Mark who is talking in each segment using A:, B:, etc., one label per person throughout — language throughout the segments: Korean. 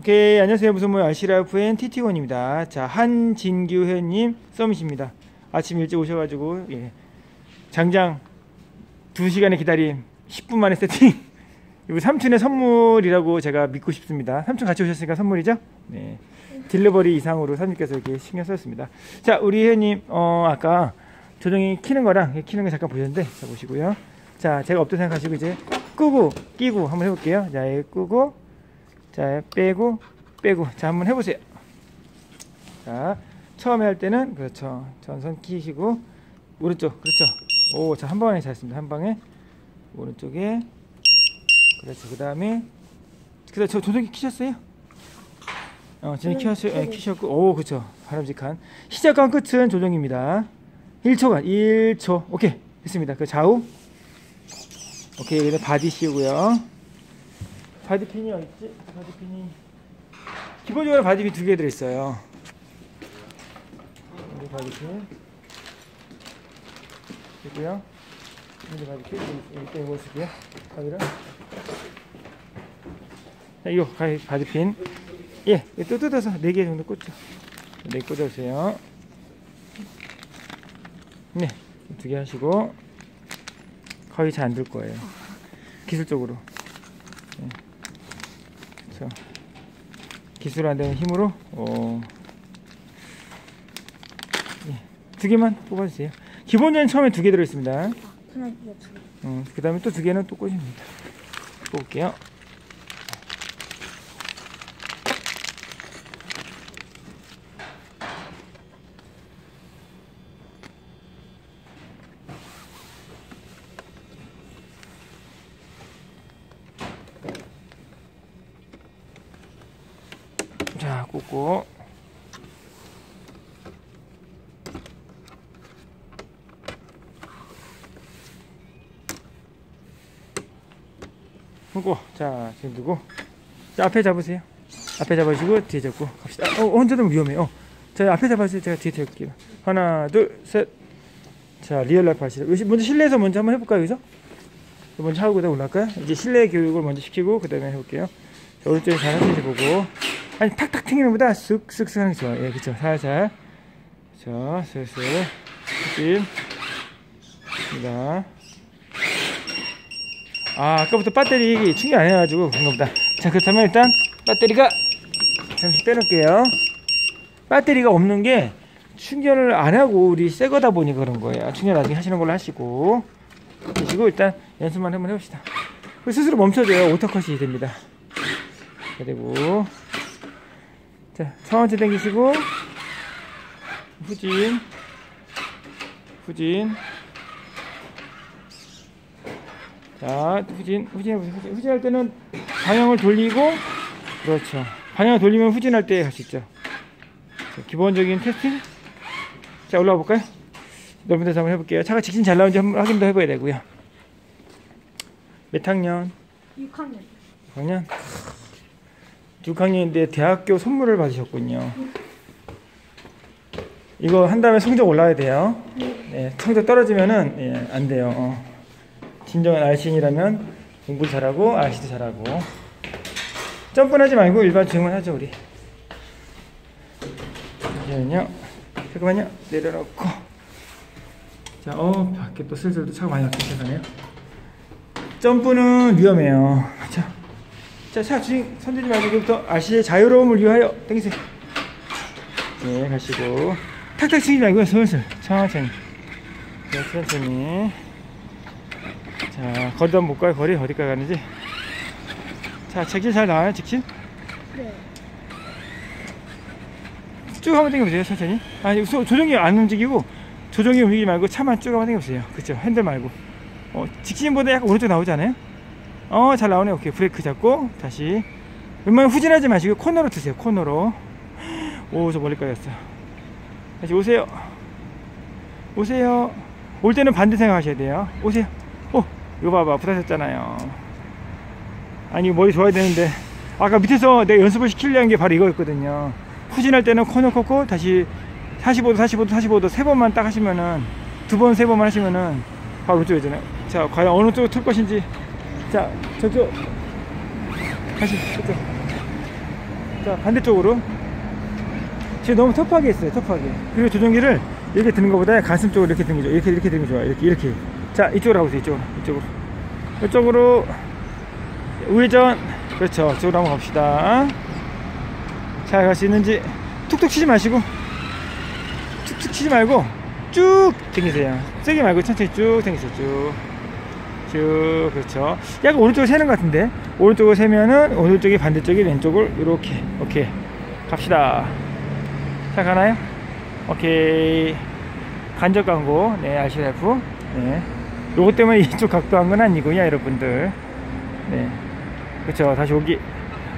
A: 오케이 안녕하세요. 뭐 RC라이프엔 TT1입니다. 자 한진규 회원님 서밋입니다. 아침 일찍 오셔가지고 예. 장장 2시간의 기다림 10분 만에 세팅. 이거 삼촌의 선물이라고 제가 믿고 싶습니다. 삼촌 같이 오셨으니까 선물이죠? 네. 딜리버리 이상으로 사장님께서 이렇게 신경 썼습니다. 자 우리 회원님 어 아까 조정이 키는 거랑 키는 거 잠깐 보셨는데 자 보시고요. 자 제가 없다 생각하시고 이제 끄고 끼고 한번 해볼게요. 자 예, 끄고 자 빼고 빼고. 자 한번 해보세요. 자 처음에 할 때는 그렇죠. 전선 키시고 오른쪽 그렇죠. 오 자 한 방에 잘했습니다. 한 방에 오른쪽에. 그렇죠. 그 다음에 그 다음 저 조정이 키셨어요? 어 진짜 키셨어요? 예, 키셨고. 오 그렇죠. 바람직한. 시작과 끝은 조정입니다. 1초간. 1초. 오케이. 됐습니다. 그 좌우. 오케이. 여기다 바디 씌우고요 바디핀이 어딨지? 바디핀이. 기본적으로 바디핀 두 개 들어있어요. 여기 바디핀. 있고요. 여기 바디핀. 이거 쓸게요. 가위랑 자 이거 바디핀. 예, 또 뜯어서 네 개 정도 꽂죠. 네 꽂아주세요. 네, 두 개 하시고 거의 잘 안 들 거예요. 기술적으로. 네. 그렇죠. 기술 안 되는 힘으로 어. 예. 두 개만 뽑아주세요. 기본적인 처음에 두 개 들어 있습니다.
B: 하나, 이거 두 개.
A: 음, 그 다음에 또 두 개는 또 꽂습니다. 뽑을게요. 자, 꽂고. 꽂고. 자, 지금 두고. 자, 앞에 잡으세요. 앞에 잡으시고 뒤에 잡고 갑시다. 어, 혼자 되면 위험해. 어. 자, 앞에 잡아주세요. 제가 뒤에 대볼게요. 하나, 둘, 셋. 자, 리얼 라이프 하시죠. 먼저 실내에서 먼저 한번 해볼까요, 여기서? 먼저 하고 그다음 올라갈까요? 이제 실내 교육을 먼저 시키고 그 다음에 해볼게요. 자, 오른쪽에 잘 하시는지 보고. 아니 탁탁 튕기는 것보다 쓱쓱쓱 하는 게 좋아요. 예, 그쵸. 살살. 자, 슬슬. 찜. 입니다. 아, 아까부터 배터리 충전 안 해가지고 그런가 보다. 자, 그렇다면 일단 배터리가 잠시 빼놓을게요. 배터리가 없는 게 충전을 안 하고 우리 새 거다 보니까 그런 거예요. 충전 나중에 하시는 걸로 하시고. 하시고 일단 연습만 한번 해봅시다. 스스로 멈춰줘요. 오토컷이 됩니다. 그리고 자, 천천히 당기시고 후진 후진 자, 후진 후진 해보세요. 후진, 후진할 때는 방향을 돌리고 그렇죠. 방향을 돌리면 후진할 때 할 수 있죠. 자, 기본적인 테스팅 자, 올라와 볼까요? 넓은 데서 한번 해볼게요. 차가 직진 잘 나오는지 한번 확인도 해봐야 되고요. 몇 학년?
B: 6학년.
A: 6학년? 6학년인데 대학교 선물을 받으셨군요. 이거 한 다음에 성적 올라야 돼요. 네, 성적 떨어지면은 예, 안 돼요. 어. 진정한 알신이라면 공부 잘하고 RC도 잘하고 점프는 하지 말고 일반 주문하죠 우리. 잠시만요. 잠깐만요. 내려놓고. 자, 어 밖에 또 슬슬 또 차가 많이 막히기 시작하네요. 점프는 위험해요. 자, 자, 차 주행 손들지 말고 여기부터 RC의 자유로움을 위하여 당기세요. 네, 가시고 탁탁 치지 말고요. 슬슬 천천히. 네, 천천히. 자, 거리도 한번 볼까요? 거리 어디까지 가는지. 자, 직진 잘 나와요? 직진?
B: 네.
A: 쭉 한번 당겨보세요. 천천히. 아니, 소- 조종이 안 움직이고 조종이 움직이지 말고 차만 쭉 한번 당겨보세요. 그쵸? 핸들 말고. 어, 직진보다 약간 오른쪽 나오지 않아요? 어, 잘 나오네. 오케이. 브레이크 잡고, 다시. 웬만하면 후진하지 마시고, 코너로 드세요. 코너로. 오, 저 멀리까지 갔어. 다시 오세요. 오세요. 올 때는 반대 생각하셔야 돼요. 오세요. 오, 이거 봐봐. 부딪혔잖아요. 아니, 머리 좋아야 되는데. 아까 밑에서 내가 연습을 시키려는 게 바로 이거였거든요. 후진할 때는 코너 꺾고, 다시 45도, 45도, 45도 세 번만 딱 하시면은, 두 번, 세 번만 하시면은, 바로 이쪽이잖아요. 자, 과연 어느 쪽으로 틀 것인지. 자, 저쪽. 다시, 저쪽. 자 반대쪽으로. 지금 너무 터프하게 했어요 터프하게. 그리고 조종기를 이렇게 드는 것보다 가슴 쪽으로 이렇게 드는 게 좋아 이렇게 이렇게 드는 게 좋아 이렇게 이렇게. 자 이쪽으로 가보세요 이쪽으로 이쪽으로. 이쪽으로. 우회전. 그렇죠 이쪽으로 한번 갑시다. 잘 갈 수 있는지. 툭툭 치지 마시고. 툭툭 치지 말고 쭉 당기세요. 세게 말고 천천히 쭉 당기세요 쭉 쭉 그렇죠. 약간 오른쪽으로 세는 것 같은데. 오른쪽으로 세면은 오른쪽이 반대쪽이 왼쪽을 이렇게 오케이. 갑시다. 자 가나요? 오케이. 간접 광고. 네 RCF 네. 요것 때문에 이쪽 각도 한 건 아니고요 여러분들. 네. 그렇죠. 다시 오기.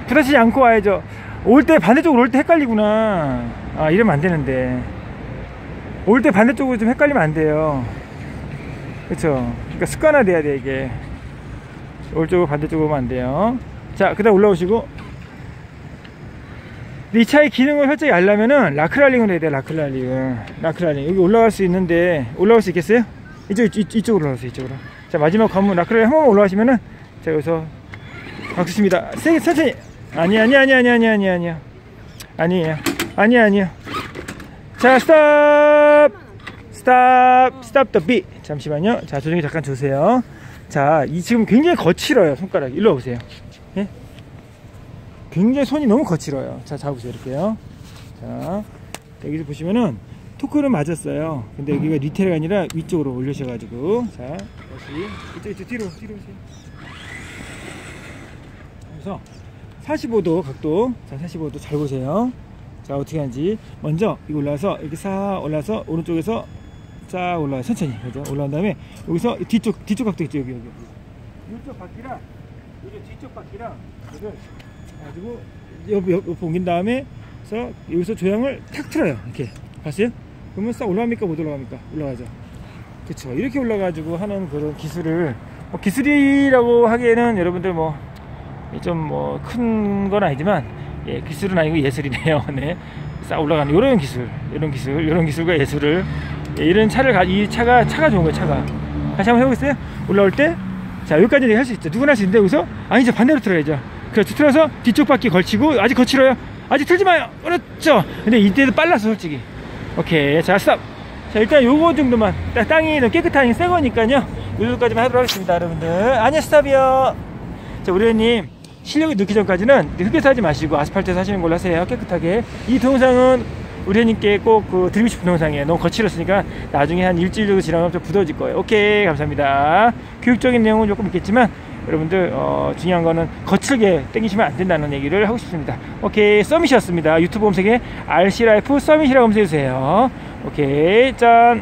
A: 부딪히지 않고 와야죠. 올 때 반대쪽으로 올 때 헷갈리구나. 아 이러면 안 되는데. 올 때 반대쪽으로 좀 헷갈리면 안 돼요 그쵸. 그러니까 습관화 돼야 돼 이게. 오른쪽으로 반대쪽으로 오면 안 돼요. 자그 다음 올라오시고. 이 차의 기능을 설정이 하려면은 라크랄링을 해야 돼요 라크랄링을. 라크랄링. 여기 올라갈 수 있는데 올라갈 수 있겠어요? 이쪽, 이쪽 이쪽으로 올라가세요 이쪽으로. 자 마지막 관문 라크랄링 한 번만 올라가시면은 자 여기서 박수 칩니다. 세게 천천히 아니 아니 아니 아니 아니 아니 아니야 아니에요. 아니 아니야 자 스탑 스탑 스탑 더 비 잠시만요. 자 조정기 잠깐 주세요. 자 이 지금 굉장히 거칠어요 손가락이 일로 와보세요. 예? 굉장히 손이 너무 거칠어요. 자 잡으세요 이렇게요. 자 여기서 보시면은 토크는 맞았어요. 근데 여기가 리테가 아니라 위쪽으로 올려셔가지고. 자 다시 이쪽 이쪽 뒤로 뒤로 오세요. 그래서 45도 각도. 자 45도 잘 보세요. 자 어떻게 하는지. 먼저 이거 올라와서 이렇게 싹 올라서 오른쪽에서 쫙 올라와 천천히. 그죠? 올라온 다음에 여기서 뒤쪽 뒤쪽 각도 있죠 여기 여기 여기. 이쪽 바퀴랑 여기 뒤쪽 바퀴랑 이걸 가지고 옆, 옆, 옆 옮긴 다음에 그래서 여기서 조향을 탁 틀어요. 이렇게. 봤어요? 그러면 싹 올라갑니까? 못 올라갑니까? 올라가죠. 그쵸. 이렇게 올라가지고 하는 그런 기술을 뭐 기술이라고 하기에는 여러분들 뭐 좀 뭐 큰 건 아니지만 예, 기술은 아니고 예술이네요. 네. 싹 올라가는 이런 기술 이런 기술 이런 기술과 예술을 예, 이런 차를 가, 이 차가 차가 좋은 거예요 차가. 다시 한번 해보겠어요? 올라올 때? 자 여기까지 할수 있죠. 누구나 할 수 있는데 여기서? 아니죠 반대로 틀어야죠. 그렇죠. 틀어서 뒤쪽 바퀴 걸치고 아직 거칠어요? 아직 틀지 마요. 그렇죠. 근데 이때도 빨랐어 솔직히. 오케이. 자 스탑 자 일단 요거 정도만. 딱 땅이 너무 깨끗하니 새 거니까요. 요 정도까지만 하도록 하겠습니다 여러분들. 아니야 스탑이요. 자 우리 회원님 실력이 늦기 전까지는 흙에서 하지 마시고 아스팔트에서 하시는 걸로 하세요. 깨끗하게. 이 동영상은 우리 회원님께 꼭 그 드리고 싶은 동영상이에요 너무 거칠었으니까 나중에 한 일주일 정도 지나면 좀 굳어질 거예요. 오케이 감사합니다. 교육적인 내용은 조금 있겠지만 여러분들 어, 중요한 거는 거칠게 땡기시면 안 된다는 얘기를 하고 싶습니다. 오케이 서밋이었습니다. 유튜브 검색에 RC라이프 서밋이라고 검색해주세요. 오케이 짠